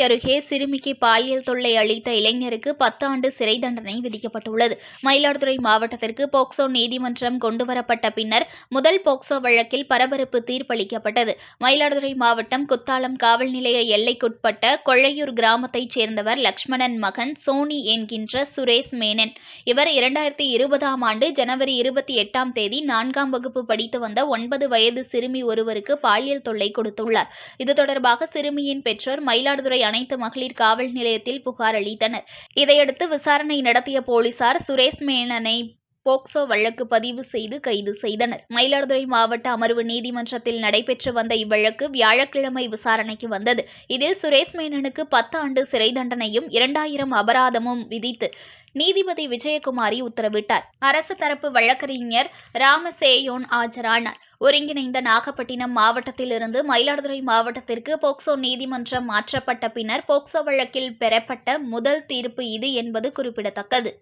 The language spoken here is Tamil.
அருகே சிறுமிக்கு பாலியல் தொல்லை அளித்த இளைஞருக்கு பத்தாண்டு சிறை தண்டனை விதிக்கப்பட்டுள்ளது. மயிலாடுதுறை மாவட்டத்திற்கு போக்சோ நீதிமன்றம் கொண்டுவரப்பட்ட பின்னர் முதல் போக்சோ வழக்கில் பரபரப்பு தீர்ப்பளிக்கப்பட்டது. மயிலாடுதுறை மாவட்டம் குத்தாலம் காவல் நிலைய எல்லைக்குட்பட்ட கொள்ளையூர் கிராமத்தைச் சேர்ந்தவர் லக்ஷ்மணன் மகன் சோனி என்கின்ற சுரேஷ் மேனன். இவர் இரண்டாயிரத்தி இருபதாம் ஆண்டு ஜனவரி இருபத்தி எட்டாம் தேதி நான்காம் வகுப்பு படித்து வந்த ஒன்பது வயது சிறுமி ஒருவருக்கு பாலியல் தொல்லை கொடுத்துள்ளார். இது தொடர்பாக சிறுமியின் பெற்றோர் மயிலாடுதுறை அனைத்து மகளிர் காவல் நிலையத்தில் புகார் அளித்தனர். இதையடுத்து விசாரணை நடத்திய போலீசார் சுரேஷ் மேனனை போக்சோ வழக்கு பதிவு செய்து கைது செய்தனர். மயிலாடுதுறை மாவட்ட அமர்வு நீதிமன்றத்தில் நடைபெற்று வந்த இவ்வழக்கு வியாழக்கிழமை விசாரணைக்கு வந்தது. இதில் சுரேஷ் மேனனுக்கு பத்து ஆண்டு சிறை தண்டனையும் இரண்டாயிரம் அபராதமும் விதித்து நீதிபதி விஜயகுமாரி உத்தரவிட்டார். அரசு தரப்பு வழக்கறிஞர் ராமசேயோன் ஆஜரானார். ஒருங்கிணைந்த நாகப்பட்டினம் மாவட்டத்திலிருந்து மயிலாடுதுறை மாவட்டத்திற்கு போக்சோ நீதிமன்றம் மாற்றப்பட்ட பின்னர் போக்சோ வழக்கில் பெறப்பட்ட முதல் தீர்ப்பு இது என்பது குறிப்பிடத்தக்கது.